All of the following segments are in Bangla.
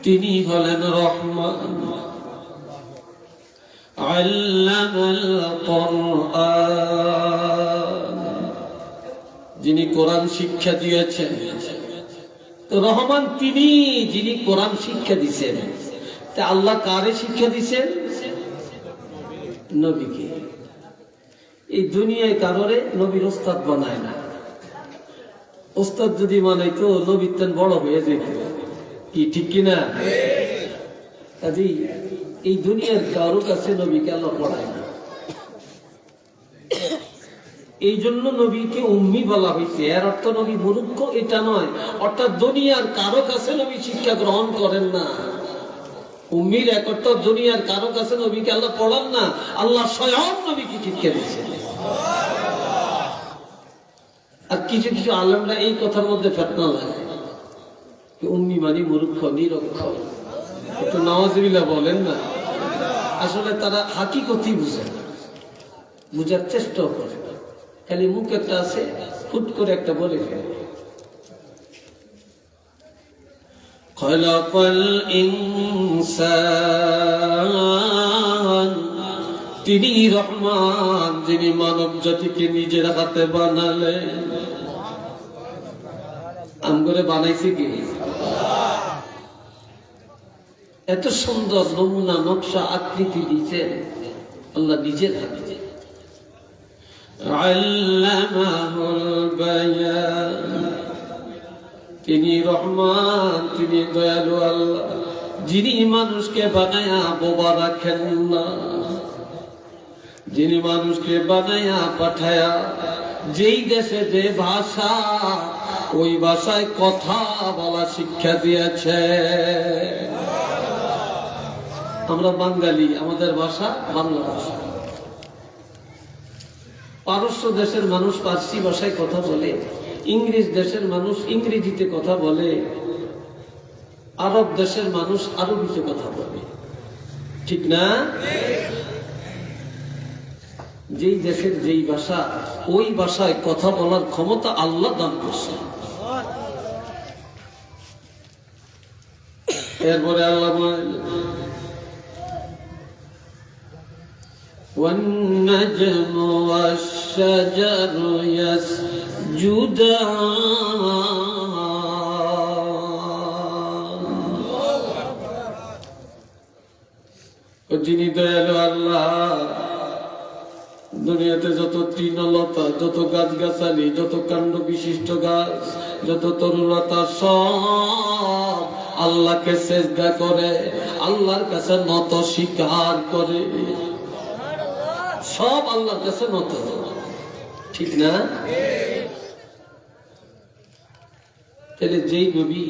তিনি হলেন রহমান। যিনি কোরআন শিক্ষা দিয়েছেন। রহমান তিনি যিনি কোরআন শিক্ষা দিচ্ছেন তা আল্লাহ কারে শিক্ষা দিচ্ছেন নবীকে। এই দুনিয়ায় কারোরে নবীর ওস্তাদ বানায় না। ওস্তাদ যদি বানাইতো নবীর তেন বড় হয়ে যেত কি ঠিক কিনা? কাজেই এই দুনিয়ার কারও কাছে নবীকে আল্লাহ পড়ায় না। এই জন্য নবীকে উম্মি বলা হয়েছে এর অর্থ নবী মূর্খ এটা নয়। অর্থাৎ দুনিয়ার কারও কাছে নবী শিক্ষা গ্রহণ করেন না। উম্মির এক অর্থ দুনিয়ার কারও কাছে নবীকে আল্লাহ পড়ান না, আল্লাহ স্বয়ং নবীকে শিক্ষা দিচ্ছেন আর কিছু কিছু আলমরা এই কথার মধ্যে ফেতনা লাগে উম্মি মানে মূর্খ নিরক্ষর একটু নওয়াজিবিল্লা বলেন না। আসলে তারা হাকিকতি বুঝে বুঝার চেষ্টা করে খালি মুখ একটা আছে, ফুট করে একটা বলে ফেলে। خلق الإنسان তিনি রহমান যিনি মানব জাতিকে নিজের হাতে বানালেন আম করে বানাইছে কি এত সুন্দর নমুনা নকশা আকৃতি দিয়েছেন আল্লাহ নিজের হাতে আল্লামাহুল বায়ান তিনি রহমান, তিনি দয়ালু আল্লাহ। যিনি মানুষকে বানায়া বোবা রাখেন না। যিনি মানুষকে বানায়া পাঠায়া, যেই দেশে যে ভাষা, ওই ভাষায় কথা বলা শিক্ষা দিয়েছে। আমরা বাঙালি, আমাদের ভাষা বাংলা ভাষা। পারস্য দেশের মানুষ পার্সি ভাষায় কথা বলে। ইংরেজ দেশের মানুষ ইংরেজিতে কথা বলে আরব দেশের মানুষ আরবিতে কথা বলে ঠিক না যেই দেশের যেই ভাষা ওই ভাষায় কথা বলার ক্ষমতা আল্লাহ দান করছে এরপরে আল্লাহ বলেন, والنجم والشجر يسجدان যিনি দয়ালু আল্লাহ দুনিয়াতে যত তৃণলতা যত গাছ গাছালি যত কাণ্ড বিশিষ্ট গাছ যত তরুলতা সব আল্লাহকে চেষ্টা করে আল্লাহর কাছে নত স্বীকার করে সব আল্লাহর কাছে নত ঠিক না? তাহলে যেই নবী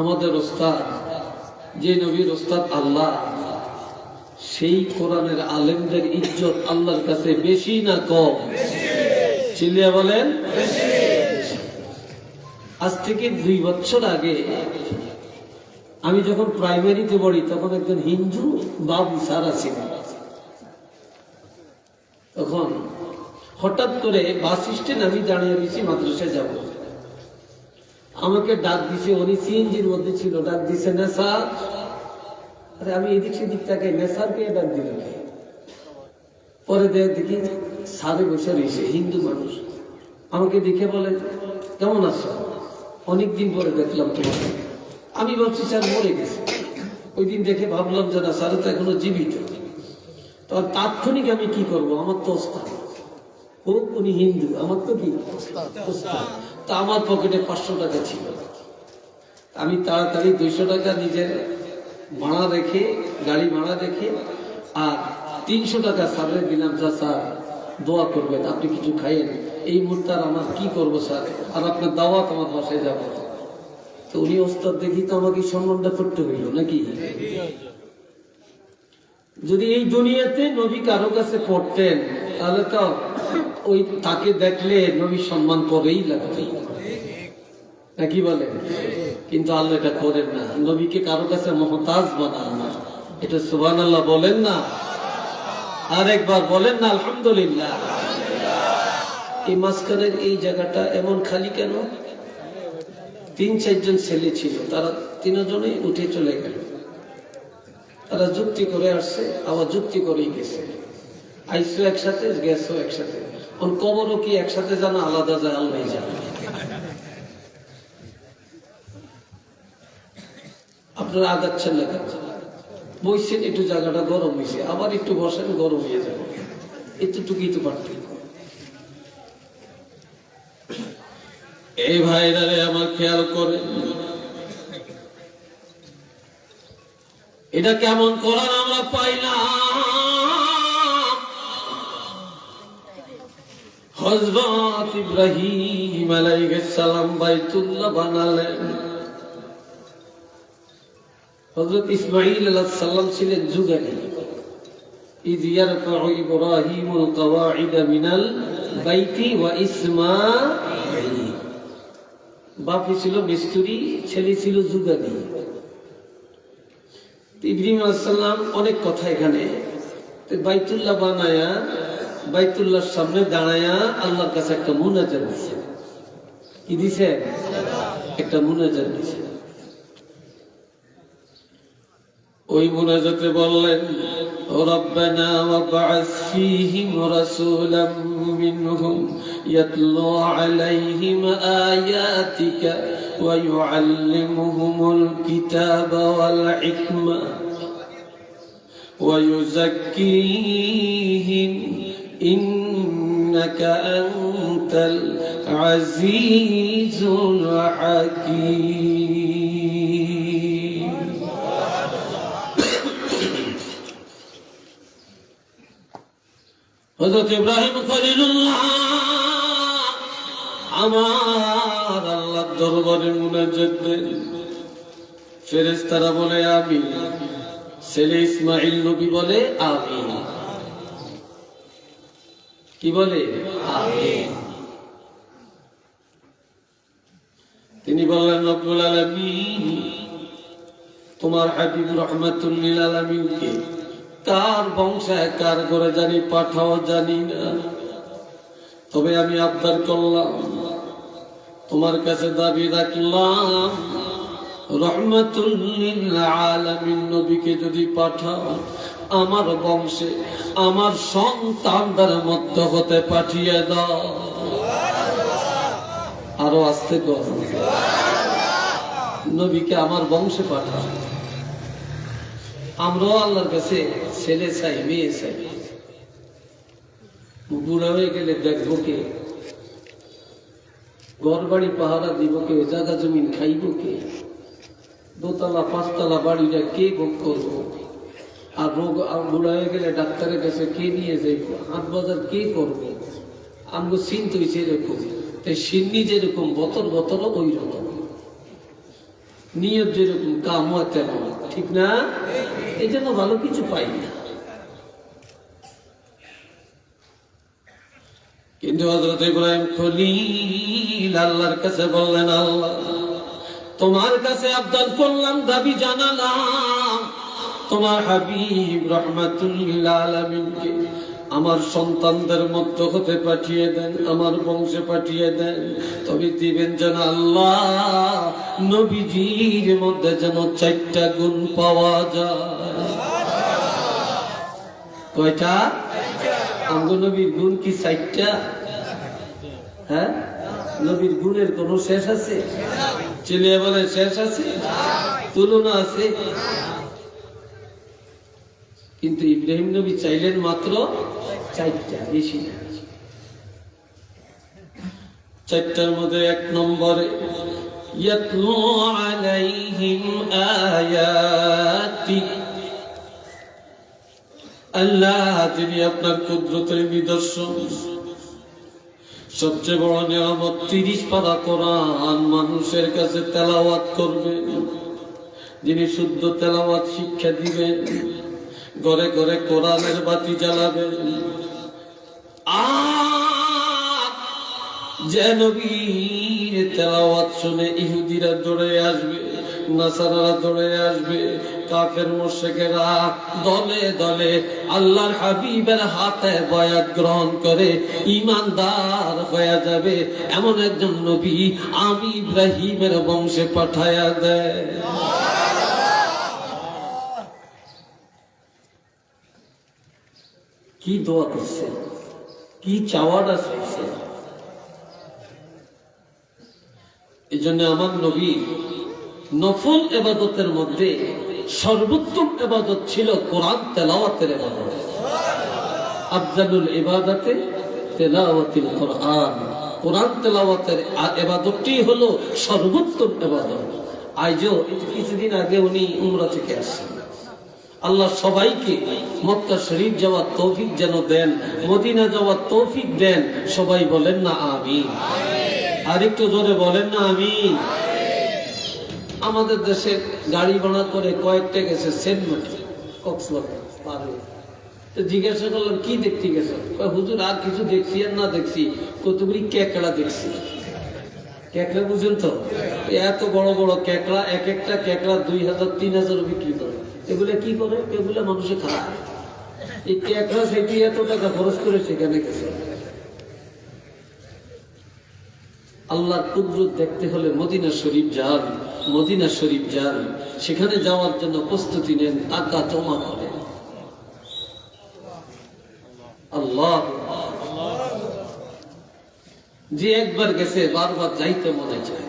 আমাদের ওস্তাদ যে নবীর ওস্তাদ আল্লাহ, সেই কোরআনের আলেমদের ইজ্জত আল্লাহর কাছে বেশি না কম? চিল্লিয়া বলেন? আজ থেকে দুই বছর আগে আমি যখন প্রাইমারিতে পড়ি, তখন একজন হিন্দু বাবু সারা ছিলেন তখন হঠাৎ করে বাস স্ট্যান্ড আমি দাঁড়িয়ে রয়েছি মাদ্রাসায় যাব। আমাকে ডাক দিছে, উনি সিএনজির মধ্যে ছিল, ডাক দিছে নেশা আরে আমি এদিক সেদিক তাকে নেশার কে ডাক দিল? পরে দেখ দেখি সারে বসে রয়েছে, হিন্দু মানুষ। আমাকে দেখে বলে, কেমন আছো? অনেকদিন পরে দেখলাম তোমাকে। আমি ভাবছি স্যার মরে গেছে। ওই দিন দেখে ভাবলাম যে না, স্যার তো এখনও জীবিত। তাৎক্ষণিক আমি কি করব? আমার তো ওস্তাদ হোক, উনি হিন্দু, আমার তো কি? তা আমার পকেটে পাঁচশো টাকা ছিল। আমি তাড়াতাড়ি দুইশো টাকা নিজের ভাড়া রেখে, গাড়ি ভাড়া রেখে, আর তিনশো টাকা স্যারের দিলাম, যা স্যার, দোয়া করবেন, আপনি কিছু খাইয়েন। এই মুহূর্তে আর আমার কি করব, স্যার? আর আপনার দাওয়াত আমার বাসায় যাব। তো উনি ওস্তাদ দেখি তো আমাকে সম্মানটা করতে হইল, নাকি? যদি এই দুনিয়াতে নবী কারও কাছে পড়তেন, তাহলে তো ওই তাকে দেখলে নবী সম্মান করেই লাগবে। নাকি বলে কিন্তু আল্লাহ এটা করেন না। নবীকে কারও কাছে মহতাজ বানান না। এটা সুবান আল্লাহ বলেন না। আরেকবার বলেন না, আলহামদুলিল্লাহ। এই মাঝখানের এই জায়গাটা এমন খালি কেন? তিন চারজন ছেলে ছিল, তারা তিনজনেই উঠে চলে গেল। তারা যুক্তি করে আসছে, আবার যুক্তি করেই গেছে। আইসো একসাথে, গেছো একসাথে। এখন কবরও কি একসাথে জানা, আলাদা যায় আল্লাহ জানে। আপনারা আগাচ্ছেন না বইছেন, একটু জায়গাটা গরম হয়েছে আবার একটু বসেন, গরম হয়ে যাবে। এতটুকুই তো পার্থক্য। এই ভাইরারে আমার খেয়াল করে এটা কেমন করার আমরা পাই না হজরত ইব্রাহিম আলাইহিস সালাম বাইতুল্লাহ বানালেন হজরত ইসমাইল আলাহ সাল্লাম ছিলেন যুগানি إذ يرفع إبراهيم القواعد من البيت وإسماعيل বাপি ছিল মিস্তুরি ছেলে ছিল যুগানি তো ইব্রাহিম আলাইসাল্লাম অনেক কথা এখানে তো বাইতুল্লাহ বানায়া বাইতুল্লাহর সামনে দাঁড়ায়া আল্লাহর কাছে একটা মুনাজাত দিছে কি দিছে একটা মুনাজাত দিছে ওই মুনাজাতে বললেন ربنا وابعث فيهم رسولا منهم يتلو عليهم آياتك ويعلمهم الكتاب والحكمة ويزكيهم إنك أنت العزيز الحكيم হজরত ইব্রাহিম খলিলুল্লাহ আমার আল্লাহ দরবারে মুনাজাত দেন ফেরেশতারা বলে আমি ছেলে ইসমাইল নবী বলে আমি কি বলে? তিনি বললেন, রব্বুল আলামিন, তোমার হাবিব রহমাতুল্লিল আলামিনকে কার বংশে কার করে জানি পাঠাও জানি না। তবে আমি আবদার করলাম তোমার কাছে দাবি রাখলাম রহমতুল্লিল আলামিন নবীকে যদি পাঠাও, আমার বংশে আমার সন্তানদের মধ্য হতে পাঠিয়ে দাও। আরও আসতে নবীকে আমার বংশে পাঠাও। আমরাও আল্লাহর কাছে ছেলে চাই, মেয়ে চাই। বুড়া হয়ে গেলে দেখব কে? ঘর বাড়ি পাহারা দিব কে জাগা জমিন খাইব কে? দোতলা, পাঁচতলা বাড়িটা কে ভোগ করব? আর রোগ বুড়া হয়ে গেলে ডাক্তারের কাছে কে নিয়ে যাইব? হাট বাজার কে করবে? আমগো চিন্ত হয়েছে এরকম তাই সিন্নি যেরকম, বতর বতর ওই রকম। নিয়ত যেরকম কাম হয় তেমন। ঠিক না? এই জন্য ভালো কিছু পাই না। কিন্তু হজরত ইব্রাহিম খলিল আল্লাহর কাছে বললেন, আল্লাহ, তোমার কাছে আবদাল করলাম, দাবি জানালাম। তোমার হাবিব রহমাতুল্লাহ আলমিনকে আমার সন্তানদের মধ্য হতে পাঠিয়ে দেন, আমার বংশে পাঠিয়ে দেন। তবে দিবেন যেন আল্লাহ, নবীজির মধ্যে যেন চারটা গুণ পাওয়া যায়। কয়টা? আঙ্গ নবীর গুণ কি চারটা? হ্যাঁ? নবীর গুণের কোন শেষ আছে? চিলিয়ে বলে শেষ আছে? তুলনা আছে? কিন্তু ইব্রাহিম নবী চাইলেন মাত্র চারটা, বেশি না। চারটার মধ্যে এক নম্বরে, ইয়াতলু আলাইহিম আয়াতি। আল্লাহ তিনি আপনার কুদরতের নিদর্শন। সবচেয়ে বড় নিয়ামত, তিরিশ পারা কোরআন মানুষের কাছে তেলাওয়াত করবে। যিনি শুদ্ধ তেলাওয়াত শিক্ষা দিবেন, ঘরে ঘরে কোরআনের বাতি জ্বালাবেন। আর যে নবীর তেলাওয়াত শুনে ইহুদিরা দৌড়ে আসবে। নাসারারা দৌড়ে আসবে কাফের মোশেকেরা দলে দলে আল্লাহর হাবিবের হাতে বয়াত গ্রহণ করে ইমানদার হয়ে যাবে। এমন একজন নবী আমি ইব্রাহিমের বংশে পাঠায়া দেয়। কি দোয়া করছে কি চাওয়াটা চাইছে এই জন্য আমার নবী নফল এবাদতের মধ্যে সর্বোত্তম এবাদত ছিল কোরআন তেলাওয়াতের এবাদত। আফজালুল ইবাদাতে তেলাওয়াতিল কোরআন। কোরআন তেলাওয়াতের এবাদতটি হলো সর্বোত্তম এবাদত। যে কিছুদিন আগে উনি উমরা থেকে আসছেন। আল্লাহ সবাইকে মক্কা শরীফ যাওয়ার তৌফিক যেন দেন, মদিনা যাওয়ার তৌফিক দেন, সবাই বলেন না আমি আর একটু জোরে বলেন না আমি আমাদের দেশে গাড়ি ভাড়া করে কয়েকটা গেছে, সেন্ট মার্টিন, কক্সবাজার জিজ্ঞাসা করলাম, কি দেখতে গেছে? হুজুর, আর কিছু দেখছি আর না দেখছি, কতগুলি কেকড়া দেখছি। কেকড়া বুঝেন তো? এত বড় বড় কেকড়া এক একটা কেকড়া দুই হাজার, তিন হাজার বিক্রি করে। এগুলো কি করে? এগুলো মানুষে খায়। এই কেকড়া সেটি এত টাকা খরচ করে সেখানে গেছে? আল্লাহর কুদরত দেখতে হলে মদিনা শরীফ যান মদিনা শরীফ যান, সেখানে যাওয়ার জন্য প্রস্তুতি নেন টাকা জমা করেন আল্লাহ। যে একবার গেছে, বারবার যাইতে মনে চায়।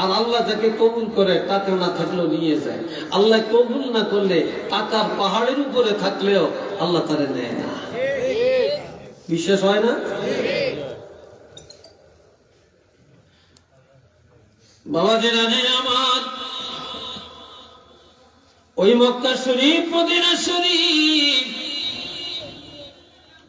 আর আল্লাহ যাকে কবুল করে টাকা না থাকলেও নিয়ে যায়। আল্লাহ কবুল না করলে টাকার পাহাড়ের উপরে থাকলেও আল্লাহ তারে নেয় না। বিশ্বাস হয় না? বাবা জেনে আমার। ওই মক্কা শরীফ, মদিনা শরীফ।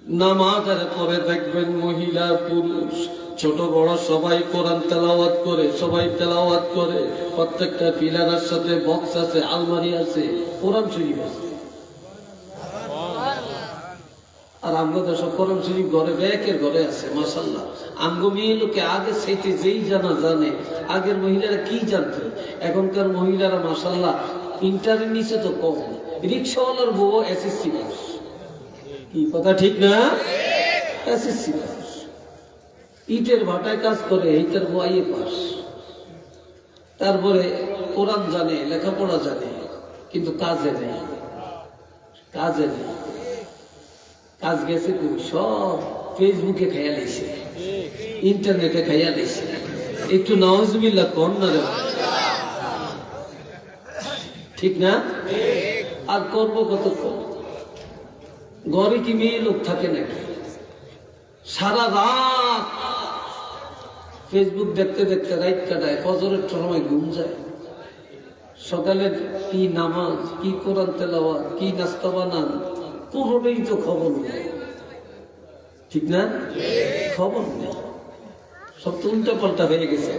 নামাজের পরে দেখবেন মহিলা, পুরুষ। ছোট, বড়, সবাই কোরআন তেলাওয়াত করে, সবাই তেলাওয়াত করে। প্রত্যেকটা পিলারের সাথে বক্স আছে, আলমারি আছে, কোরআন শরীফ আছে। আর আমগো দেশ কোরআন শরীফ ঘরে ব্যাকের ঘরে আছে মাসাল্লাহ আমগো মেয়ে লোকে আগে সেইতে যেই জানা জানে, আগের মহিলারা কি জানতো? এখনকার মহিলারা মাসাল্লাহ ইন্টারের নিচে তো কম। রিক্সাওয়ালার বউ এসএসসি পাস কি কথা ঠিক না? এসএসসি পাস ইটের ভাটায় কাজ করে এইটার বইয়ে পাস তারপরে কোরআন জানে, লেখাপড়া জানে, কিন্তু কাজে নেই। কাজে নেই। কাজ গেছে? সব ফেসবুকে খাইয়া লাইছে ইন্টারনেটে খাইয়া লাইছে একটু নওয়াজবিল্লা কম না রে ঠিক না? আর করব কতক্ষণ ঘরে কি মেয়ে লোক থাকে নাকি? সারা রাত ফেসবুক দেখতে দেখতে রাইট কাটায়, ফজরের সময় ঘুম যায়। সকালে কি নামাজ, কি কোরআন তেলাওয়াত, কি নাস্তা বানান পুরোটাই তো খবর নেই ঠিক না খবর নেই সব তো উল্টা পাল্টা হয়ে গেছে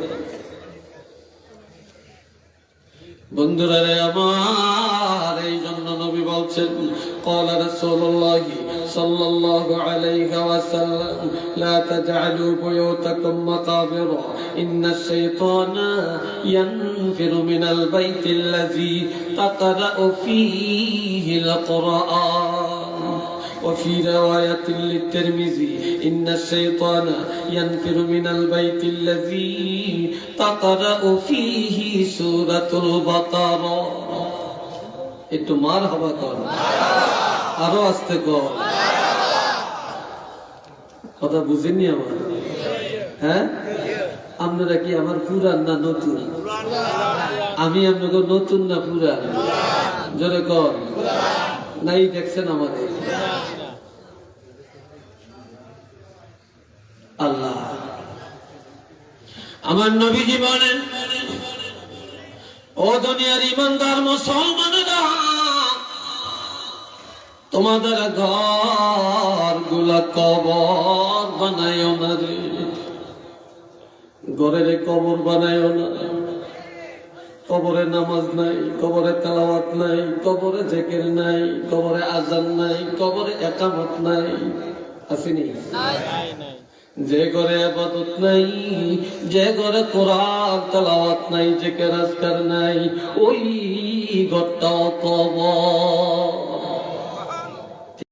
বন্ধুরা রে আমার এই জন্য নবী বলছেন قال رسول الله صلى الله عليه وسلم لا تجعلوا بيوتكم مقابر إن الشيطان ينفر من البيت الذي تقرأ فيه القرآن وفي رواية للترمذي إن الشيطان ينفر من البيت الذي تقرأ فيه سورة البقرة একটু মার হবা কর আরো আসতে কর কথা বুঝেননি আমার হ্যাঁ আপনারা কি আমার পুরান না নতুন আমি আপনাকে নতুন না পুরান জোরে কর নাই দেখছেন আমাদের। আল্লাহ। আমার নবীজি বলেন, ও দুনিয়ার ইমানদার মুসলমানেরা, তোমাদের ঘরগুলা কবর বানায় না রে। ঘরের কবর বানায় না কবরে নামাজ নাই, কবরে তালাওয়াত নাই, কবরে জেকের নাই, কবরে আজান নাই, কবরে একামত নাই। আসেনি যে ঘরে আবাদত নাই, যে ঘরে কোরআন তালাওয়াত নাই জেকের আজকার নাই, ওই ঘরটাও কবর।